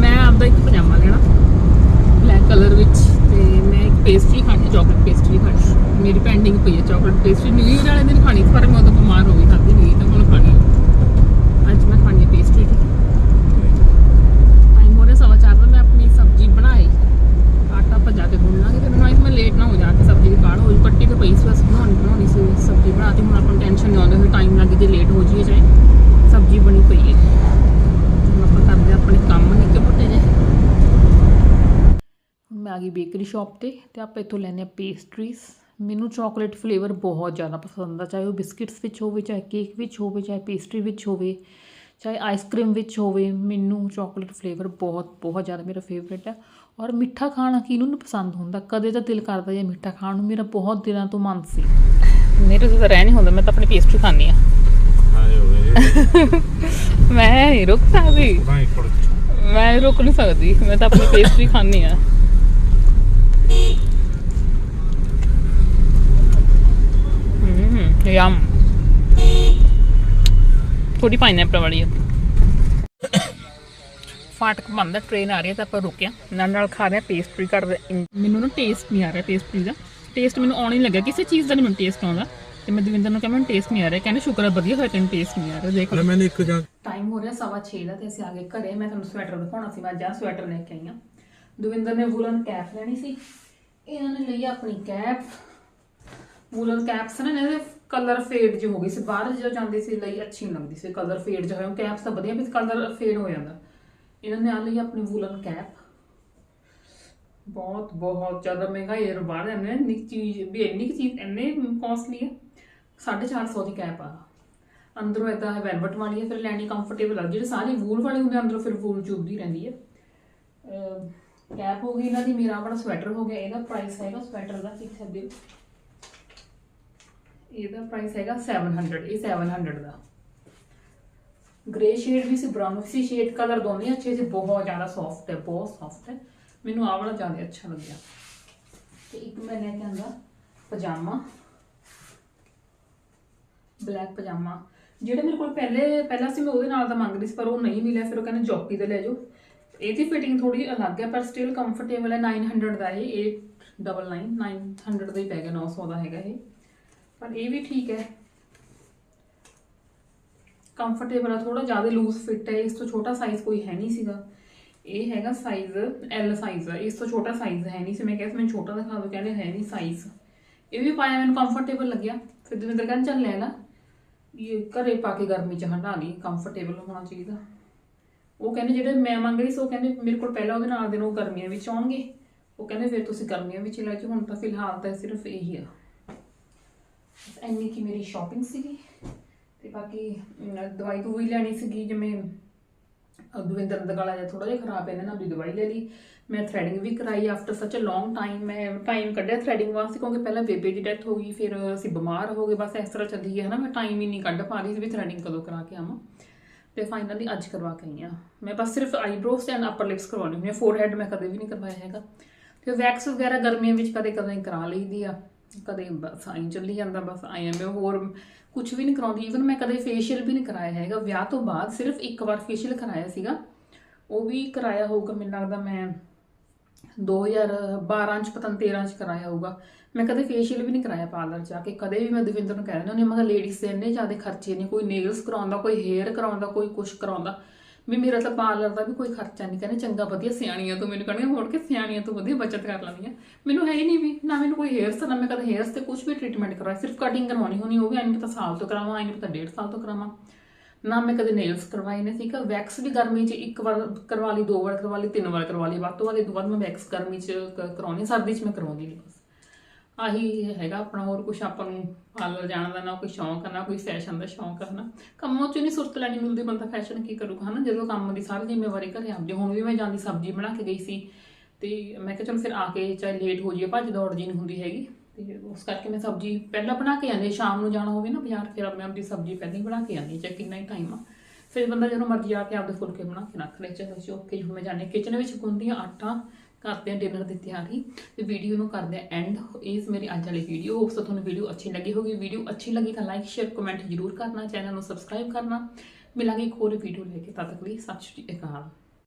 ਮੈਂ ਆਪਦਾ ਇੱਕ ਪਜਾਮਾ ਲੈਣਾ ਬਲੈਕ ਕਲਰ ਵਿੱਚ ਤੇ ਮੈਂ ਇੱਕ ਪੇਸਟਰੀ ਖਾਣੀ ਚਾਕਲੇਟ ਪੇਸਟਰੀ ਖਾਣੀ ਮੇਰੀ ਪੈਂਡਿੰਗ ਪਈ ਹੈ ਚਾਕਲੇਟ ਪੇਸਟਰੀ ਨਿਊ ਈਅਰ ਵਾਲੇ ਦਿਨ ਖਾਣੀ ਪਰ ਮੈਂ ਉਦੋਂ ਬਿਮਾਰ ਹੋ ਗਈ ਖਾਦੀ ਨਹੀਂ ਤਾਂ ਹੁਣ ਖਾਣੀ ਆ। ਅੱਜ ਮੈਂ ਖਾਣੀ ਹੈ ਪੇਸਟਰੀ ਟਾਈਮ ਹੋ ਰਿਹਾ ਸਵਾ ਚਾਰ ਦਾ ਮੈਂ ਆਪਣੀ ਸਬਜ਼ੀ ਬਣਾਈ ਆਟਾ ਭਜਾ ਕੇ ਗੁੰਨ ਲਾਂਗੇ ਤੇ ਮੈਨੂੰ ਆਈ ਮੈਂ ਲੇਟ ਨਾ ਹੋ ਜਾ ਕੇ ਸਬਜ਼ੀ ਦੀ ਕਾੜ ਹੋ ਜਾਊ ਕੱਟੀ ਤੇ ਪਈ ਸੀ ਬਸ ਬਣਾਉਣੀ ਬਣਾਉਣੀ ਸੀ ਸਬਜ਼ੀ ਬਣਾਤੀ ਹੁਣ ਆਪਾਂ ਨੂੰ ਟੈਨਸ਼ਨ ਨਹੀਂ ਆਉਂਦੀ ਫਿਰ ਟਾਈਮ ਲੱਗ ਜੇ ਲੇਟ ਹੋ ਜਾਈਏ ਚਾਹੇ, ਸਬਜ਼ੀ ਬਣੀ ਪਈ ਹੈ। ਹੁਣ ਆਪਾਂ ਕਰਦੇ ਆਪਣੇ ਕੰਮ ਨਿੱਕੇ ਮੋਟੇ ਜੇ ਮੈਂ ਆ ਗਈ ਬੇਕਰੀ ਸ਼ਾਪ ਤੇ ਤੇ ਆਪਾਂ ਇੱਥੋਂ ਲੈਨੇ ਆ ਪੇਸਟਰੀਜ਼ ਮੈਨੂੰ ਚਾਕਲੇਟ ਫਲੇਵਰ ਬਹੁਤ ਜ਼ਿਆਦਾ ਪਸੰਦ ਆ, ਚਾਹੇ ਉਹ ਬਿਸਕਿਟਸ ਵਿੱਚ ਹੋਵੇ, ਚਾਹੇ ਕੇਕ ਵਿੱਚ ਹੋਵੇ, ਚਾਹੇ ਪੇਸਟਰੀ ਵਿੱਚ ਹੋਵੇ, ਚਾਹੇ ਆਈਸਕ੍ਰੀਮ ਵਿੱਚ ਹੋਵੇ, ਮੈਨੂੰ ਚਾਕਲੇਟ ਫਲੇਵਰ ਬਹੁਤ ਬਹੁਤ ਜ਼ਿਆਦਾ ਮੇਰਾ ਫੇਵਰੇਟ ਹੈ ਔਰ ਮਿੱਠਾ ਖਾਣਾ ਕਿਹਨੂੰ ਨਹੀਂ ਪਸੰਦ ਹੁੰਦਾ? ਕਦੇ ਤਾਂ ਦਿਲ ਕਰਦਾ ਜੇ ਮਿੱਠਾ ਖਾਣ ਨੂੰ, ਮੇਰਾ ਬਹੁਤ ਦਿਨਾਂ ਤੋਂ ਮਨ ਸੀ। ਮੇਰੇ ਤੋਂ ਤਾਂ ਰਹਿ ਨਹੀਂ ਹੁੰਦਾ ਮੈਂ ਤਾਂ ਆਪਣੀ ਪੇਸਟਰੀ ਖਾਣੀ ਆ ਮੈਂ ਰੁਕ ਸਕਦੀ। ਮੈਂ ਰੁਕ ਨਹੀਂ ਸਕਦੀ ਮੈਂ ਤਾਂ ਆਪਣੀ ਪੇਸਟਰੀ ਖਾਣੀ ਆ ਯਮ ਥੋੜੀ ਪਾਈਨਐਪਲ ਵਾਲੀ ਆ। ਫਾਟਕ ਬੰਦ ਟ੍ਰੇਨ ਆ ਰਹੀ ਹੈ ਤਾਂ ਆਪਾਂ ਰੁਕਿਆ ਨਾਲ ਨਾਲ ਖਾ ਰਹੇ ਪੇਸਟਰੀ ਕਰਦੇ ਮੈਨੂੰ ਨਾ ਟੇਸਟ ਨਹੀਂ ਆ ਰਿਹਾ ਪੇਸਟਰੀ ਦਾ। ਟੇਸਟ ਮੈਨੂੰ ਆਉਣ ਹੀ ਨਹੀਂ ਲੱਗਿਆ। ਕਿਸੇ ਚੀਜ਼ ਦਾ ਨਹੀਂ ਮੈਨੂੰ ਟੇਸਟ ਆਉਂਦਾ। ਤੇ ਮੈਂ ਦਵਿੰਦਰ ਨੂੰ ਕਿਹਾ ਮੈਨੂੰ ਟੇਸਟ ਨਹੀਂ ਆ ਰਿਹਾ। ਕਹਿੰਦੇ ਸ਼ੁਕਰ ਹੈ ਵਧੀਆ ਹੋਇਆ ਤੈਨੂੰ ਟੇਸਟ ਨਹੀਂ ਆ ਰਿਹਾ। ਦੇਖ ਲੈ ਮੈंने ਇੱਕ ਜਾਂ ਟਾਈਮ ਹੋ ਰਿਹਾ ਸਵਾ 6 ਦਾ ਤੇ ਅਸੀਂ ਆ ਗਏ ਘਰੇ। ਮੈਂ ਤੁਹਾਨੂੰ ਸਵੈਟਰ ਦਿਖਾਉਣਾ ਸੀ। ਮੈਂ ਜਾਂ ਸਵੈਟਰ ਲੈ ਕੇ ਆਈ ਹਾਂ। ਦਵਿੰਦਰ ਨੇ ਵੂਲਨ ਕੈਪ ਲੈਣੀ ਸੀ। ਇਹਨਾਂ ਨੇ ਲਈ ਆਪਣੀ ਕੈਪ ਵੂਲਨ ਕੈਪਸ ਨੇ ਇਹਦੇ ਕਲਰ ਫੇਡ ਜਿਹੇ ਹੋ ਗਈ ਸੀ। ਬਾਹਰ ਜਦੋਂ ਜਾਂਦੇ ਸੀ ਲਈ ਅੱਛੀ ਨਹੀਂ ਲੱਗਦੀ ਸੀ। ਕਲਰ ਫੇਡ ਜਿਹਾ ਹੋਇਆ ਕੈਪਸ ਤਾਂ ਵਧੀਆ ਵੀ ਕਲਰ ਫੇਡ ਹੋ ਜਾਂਦਾ। ਇਹਨਾਂ ਨੇ ਆ ਲਈ ਆਪਣੀ ਵੂਲਨ ਕੈਪ ਬਹੁਤ ਬਹੁਤ ਜ਼ਿਆਦਾ ਮਹਿੰਗਾ ਇਹ ਬਾਹਰ ਜਾਂਦੇ ਨੇ ਨਿੱਕੀ ਚੀਜ਼, ਵੀ ਇੰਨੀ ਕੁ ਚੀਜ਼ ਇੰਨੇ ਕਾਸਟਲੀ ਹੈ 450 ਦੀ ਕੈਪ ਆ। ਅੰਦਰੋਂ ਇਦਾਂ ਹੈ ਵੈਲਵਟ ਵਾਲੀ ਹੈ, ਫਿਰ ਲੈਣੀ ਕੰਫਰਟੇਬਲ ਆ। ਜਿਹੜੇ ਸਾਰੇ ਵੂਲ ਵਾਲੇ ਹੁੰਦੇ ਅੰਦਰੋਂ ਫਿਰ ਵੂਲ ਚੁੱਭਦੀ ਰਹਿੰਦੀ ਹੈ ਕੈਪ ਹੋ ਗਈ ਇਹਨਾਂ ਦੀ, ਮੇਰਾ ਆਪਣਾ ਸਵੈਟਰ ਹੋ ਗਿਆ। ਇਹਦਾ ਪ੍ਰਾਈਸ ਹੈਗਾ ਸਵੈਟਰ ਦਾ ਦੇਖ ਸਕਦੇ ਇਹਦਾ ਪ੍ਰਾਈਸ ਹੈਗਾ 700 ਇਹ 700 ਦਾ। ਗ੍ਰੇ ਸ਼ੇਡ ਵੀ ਸੀ ਬ੍ਰਾਊਨ ਸੀ ਸ਼ੇਡ ਕਲਰ ਦੋਨੇ ਅੱਛੇ ਸੀ, ਬਹੁਤ ਜ਼ਿਆਦਾ ਸੌਫਟ ਹੈ, ਬਹੁਤ ਸੌਫਟ ਹੈ। ਮੈਨੂੰ ਆਹ ਵਾਲਾ ਜ਼ਿਆਦਾ ਅੱਛਾ ਲੱਗਿਆ। ਤੇ ਇੱਕ ਮੈਂ ਲੈ ਕੇ ਆਂਦਾ, ਪਜਾਮਾ। ਬਲੈਕ ਪਜਾਮਾ। ਜਿਹੜੇ ਮੇਰੇ ਕੋਲ ਪਹਿਲੇ, ਪਹਿਲਾਂ ਸੀ, ਮੈਂ ਉਹਦੇ ਨਾਲ ਦਾ ਮੰਗ ਰਹੀ ਸੀ, ਪਰ ਉਹ ਨਹੀਂ ਮਿਲਿਆ, ਫਿਰ ਉਹ ਕਹਿੰਦੇ ਜੌਕੀ ਦਾ ਲੈ ਜਾਓ। ਇਹਦੀ ਫਿਟਿੰਗ ਥੋੜੀ ਅਲੱਗ ਹੈ, ਪਰ ਸਟਿਲ ਕੰਫਰਟੇਬਲ ਹੈ। 900 ਦਾ ਇਹ 899 900 ਦਾ ਹੀ ਪੈ ਗਿਆ 900 ਦਾ ਹੈਗਾ ਇਹ। ਪਰ ਇਹ ਵੀ ਠੀਕ ਹੈ। ਕੰਫਰਟੇਬਲ ਆ ਥੋੜਾ ਜ਼ਿਆਦਾ ਲੂਜ਼ ਫਿੱਟ ਹੈ, ਇਸ ਤੋਂ ਛੋਟਾ ਸਾਈਜ਼ ਕੋਈ ਹੈ ਨਹੀਂ ਸੀਗਾ। ਇਹ ਹੈਗਾ ਸਾਈਜ਼ ਐਲ ਸਾਈਜ਼ ਆ ਇਸ ਤੋਂ ਛੋਟਾ ਸਾਈਜ਼ ਹੈ ਨਹੀਂ ਸੀ। ਮੈਂ ਕਿਹਾ ਸੀ, ਮੈਨੂੰ ਛੋਟਾ ਦਿਖਾ ਦਿਓ ਕਹਿੰਦੇ ਹੈ ਨਹੀਂ ਸਾਈਜ਼ ਇਹ ਵੀ ਪਾਇਆ, ਮੈਨੂੰ ਕੰਫਰਟੇਬਲ ਲੱਗਿਆ। ਫਿਰ ਦਵਿੰਦਰ ਕਹਿੰਦਾ, ਚੱਲ ਲੈ ਲਾ। ਇਹ ਘਰੇ ਪਾ ਕੇ ਗਰਮੀ ਚ ਹਟਾ ਲਈ ਕੰਫਰਟੇਬਲ ਹੋਣਾ ਚਾਹੀਦਾ। ਉਹ ਕਹਿੰਦੇ, ਜਿਹੜੇ ਮੈਂ ਮੰਗ ਰਹੀ ਸੀ, ਉਹ ਕਹਿੰਦੇ, ਮੇਰੇ ਕੋਲ ਪਹਿਲਾਂ ਉਹਦੇ ਨਾਲ ਦੇ ਨੂੰ ਗਰਮੀਆਂ ਵਿੱਚ ਆਉਣਗੇ। ਉਹ ਕਹਿੰਦੇ, ਫਿਰ ਤੁਸੀਂ ਗਰਮੀਆਂ ਵਿੱਚ ਹੀ ਲੈ ਜਾਓ ਹੁਣ ਤਾਂ ਫਿਲਹਾਲ ਤਾਂ ਸਿਰਫ ਇਹੀ ਆ। ਬਸ ਇੰਨੀ ਕੀ ਮੇਰੀ ਸ਼ਾਪਿੰਗ ਸੀਗੀ। ਤੇ ਬਾਕੀ ਦਵਾਈ ਦੂਈ ਲੈਣੀ ਸੀਗੀ, ਜਿਵੇਂ ਦਵਿੰਦਰ ਦਾ ਗਲਾ ਜਿਹਾ ਥੋੜਾ ਜਿਹਾ ਖਰਾਬ ਹੈ ਨਾ ਉਹਦੀ ਦਵਾਈ ਲੈ ਲਈ। ਮੈਂ ਥ੍ਰੈਡਿੰਗ ਵੀ ਕਰਾਈ after such a long time ਮੈਂ ਟਾਈਮ ਕੱਢਿਆ ਥ੍ਰੈਡਿੰਗ ਵਾਸਤੇ, ਕਿਉਂਕਿ ਪਹਿਲਾਂ ਬੇਬੇ ਦੀ ਡੈਥ ਹੋ ਗਈ, ਫਿਰ ਅਸੀਂ ਬਿਮਾਰ ਹੋ ਗਏ, ਬਸ ਇਸ ਤਰ੍ਹਾਂ ਚੱਲੀ ਗਿਆ ਹਨਾ ਮੈਂ ਟਾਈਮ ਹੀ ਨਹੀਂ ਕੱਢ ਪਾ ਰਹੀ ਸੀ ਵੀ ਥ੍ਰੈਡਿੰਗ ਕਦੋਂ ਕਰਾ ਕੇ ਆਵਾਂ। ਤੇ ਫਾਈਨਲੀ ਅੱਜ ਕਰਵਾ ਕੇ ਆਈ ਹਾਂ। ਮੈਂ ਬਸ ਸਿਰਫ ਆਈਬ੍ਰੋਸ ਤੇ ਅਪਰ ਲਿਪਸ ਕਰਵਾਉਣੀ ਹੁੰਦੀ ਆ ਫੋਰਹੈਡ ਮੈਂ ਕਦੇ ਵੀ ਨਹੀਂ ਕਰਵਾਇਆ ਹੈਗਾ। ਤੇ ਵੈਕਸ ਵਗੈਰਾ ਗਰਮੀਆਂ ਵਿੱਚ ਕਦੇ ਕਦੇ ਕਰਾ ਲਈਦੀ ਆ, ਕਦੇ ਬਸ ਆਈ ਚੱਲੀ ਜਾਂਦਾ, ਬਸ ਆਈ ਐਮ ਹੋਰ ਕੁਝ ਵੀ ਨਹੀਂ ਕਰਾਉਂਦੀ। ਈਵਨ ਮੈਂ ਕਦੇ ਫੇਸ਼ੀਅਲ ਵੀ ਨਹੀਂ ਕਰਾਇਆ ਹੈਗਾ। ਵਿਆਹ ਤੋਂ ਬਾਅਦ ਸਿਰਫ ਇੱਕ ਵਾਰ ਫੇਸ਼ੀਅਲ ਕਰਾਇਆ ਸੀਗਾ। ਉਹ ਵੀ ਕਰਾਇਆ ਹੋਊਗਾ ਮੈਨੂੰ ਲੱਗਦਾ ਮੈਂ 2012 ਚ ਪਤਾ ਨਹੀਂ 13 ਚ ਕਰਾਇਆ ਹੋਊਗਾ। ਮੈਂ ਕਦੇ ਫੇਸ਼ੀਅਲ ਵੀ ਨਹੀਂ ਕਰਾਇਆ ਪਾਰਲਰ ਜਾ ਕੇ। ਕਦੇ ਵੀ ਮੈਂ ਦਵਿੰਦਰ ਨੂੰ ਕਹਿ ਦਿੰਦੀ ਹੁੰਦੀ ਹਾਂ, ਮੈਂ ਕਿਹਾ ਲੇਡੀਜ਼ ਦੇ ਇੰਨੇ ਜ਼ਿਆਦਾ ਖਰਚੇ ਨੇ ਕੋਈ ਨੇਲਸ ਕਰਾਉਂਦਾ ਕੋਈ ਹੇਅਰ ਕਰਾਉਂਦਾ ਕੋਈ ਕੁਛ ਕਰਾਉਂਦਾ। ਵੀ ਮੇਰਾ ਤਾਂ ਪਾਰਲਰ ਦਾ ਵੀ ਕੋਈ ਖਰਚਾ ਨਹੀਂ। ਕਹਿੰਦੇ ਚੰਗਾ ਵਧੀਆ ਸਿਆਣੀਆਂ ਤੂੰ ਮੈਨੂੰ ਕਹਿੰਦੀ ਮੋੜ ਕੇ ਸਿਆਣੀਆਂ ਤੂੰ ਵਧੀਆ ਬਚਤ ਕਰ ਲੈਂਦੀਆਂ। ਮੈਨੂੰ ਹੈ ਹੀ ਨਹੀਂ ਵੀ, ਨਾ ਮੈਨੂੰ ਕੋਈ ਹੇਅਰਸ ਨਾ ਮੈਂ ਕਦੇ ਹੇਅਰਸ ਤੇ ਕੁਝ ਵੀ ਟ੍ਰੀਟਮੈਂਟ ਕਰਵਾਇਆ ਸਿਰਫ ਕਟਿੰਗ ਕਰਵਾਉਣੀ ਹੋਣੀ, ਉਹ ਵੀ ਐਂ ਨੀ ਪਤਾ ਸਾਲ ਤੋਂ ਕਰਾਵਾਂ, ਐਂ ਨੀ ਪਤਾ ਡੇਢ ਸਾਲ ਤੋਂ ਕਰਾਵਾਂ। ਨਾ ਮੈਂ ਕਦੇ ਨੇਲਸ ਕਰਵਾਏ ਨੇ, ਠੀਕ ਆ? ਵੈਕਸ ਵੀ ਗਰਮੀ 'ਚ ਇੱਕ ਵਾਰ ਕਰਵਾ ਲਈ, ਦੋ ਵਾਰ ਕਰਵਾ ਲਈ, ਤਿੰਨ ਵਾਰ ਕਰਵਾ ਲਈ। ਵੱਧ ਤੋਂ ਵੱਧ, ਇਹ ਤੋਂ ਬਾਅਦ ਮੈਂ ਵੈਕਸ ਗਰਮੀ 'ਚ ਕ- ਕਰਾਉਣੀ ਸਰਦੀ 'ਚ ਮੈਂ ਕਰਵਾਉਂਦੀ ਨਹੀਂ ਬਸ। ਆਹੀ ਹੈਗਾ ਆਪਣਾ ਹੋਰ ਕੁਝ ਆਪਾਂ ਨੂੰ ਪਾਰਲਰ ਜਾਣ ਦਾ ਨਾ ਕੋਈ ਸ਼ੌਂਕ ਹੈ ਨਾ ਕੋਈ ਫੈਸ਼ਨ ਦਾ ਸ਼ੌਂਕ ਹੈ ਨਾ ਕੰਮਾਂ 'ਚ ਨਹੀਂ ਸੁਰਤ ਲੈਣੀ ਮਿਲਦੀ ਬੰਦਾ ਫੈਸ਼ਨ ਕੀ ਕਰੂਗਾ ਹਨਾ। ਜਦੋਂ ਕੰਮ ਦੀ ਸਾਰੀ ਜ਼ਿੰਮੇਵਾਰੀ ਘਰੇ ਆਪਦੀ ਹੁਣ ਵੀ ਮੈਂ ਜਾਂਦੀ ਸਬਜ਼ੀ ਬਣਾ ਕੇ ਗਈ ਸੀ ਤੇ ਮੈਂ ਕਿਹਾ ਚਲ ਫਿਰ ਆ ਕੇ ਚਾਹੇ ਲੇਟ ਹੋ ਜਾਈਏ ਭੱਜ ਦੌੜ ਜੀ ਨਹੀਂ ਹੁੰਦੀ ਹੈਗੀ। ਤੇ ਉਸ ਕਰਕੇ ਮੈਂ ਸਬਜ਼ੀ ਪਹਿਲਾਂ ਬਣਾ ਕੇ ਆਉਂਦੀ ਹਾਂ। ਸ਼ਾਮ ਨੂੰ ਜਾਣਾ ਹੋਵੇ ਨਾ ਬਾਜ਼ਾਰ ਫਿਰ ਮੈਂ ਆਪਦੀ ਸਬਜ਼ੀ ਪਹਿਲਾਂ ਹੀ ਬਣਾ ਕੇ ਆਉਂਦੀ ਹਾਂ, ਚਾਹੇ ਕਿੰਨਾ ਹੀ ਟਾਈਮ ਆ। ਫਿਰ ਬੰਦਾ ਜਦੋਂ ਮਰਜ਼ੀ ਆ ਕੇ ਆਪਦੇ ਫੁਲਕੇ ਬਣਾ ਕੇ ਰੱਖ ਲੈ ਚਾਹੇ ਚੋ ਹੁਣ ਮੈਂ ਜਾਣੇ ਕਿਚਨ ਵਿੱਚ ਗੁੰਦੀ ਆਟਾ ਕਰਦੇ ਆ ਡਿਨਰ ਦੀ ਤਿਆਰੀ ਤੇ ਵੀਡੀਓ ਨੂੰ ਕਰਦੇ ਆ ਐਂਡ ਇਸ ਮੇਰੀ ਅੱਜ ਵਾਲੀ ਵੀਡੀਓ ਹੋਪ ਸੋ ਤੁਹਾਨੂੰ ਵੀਡੀਓ ਅੱਛੀ ਲੱਗੀ ਹੋਗੀ। ਵੀਡੀਓ ਅੱਛੀ ਲੱਗੀ ਤਾਂ ਲਾਈਕ ਸ਼ੇਅਰ ਕਮੈਂਟ ਜ਼ਰੂਰ ਕਰਨਾ। ਚੈਨਲ ਨੂੰ ਸਬਸਕ੍ਰਾਈਬ ਕਰਨਾ। ਮਿਲਾਂਗੇ ਇੱਕ ਹੋਰ ਵੀਡੀਓ ਲੈ ਕੇ। ਤਦ ਤੱਕ ਲਈ ਸਤਿ ਸ਼੍ਰੀ ਅਕਾਲ।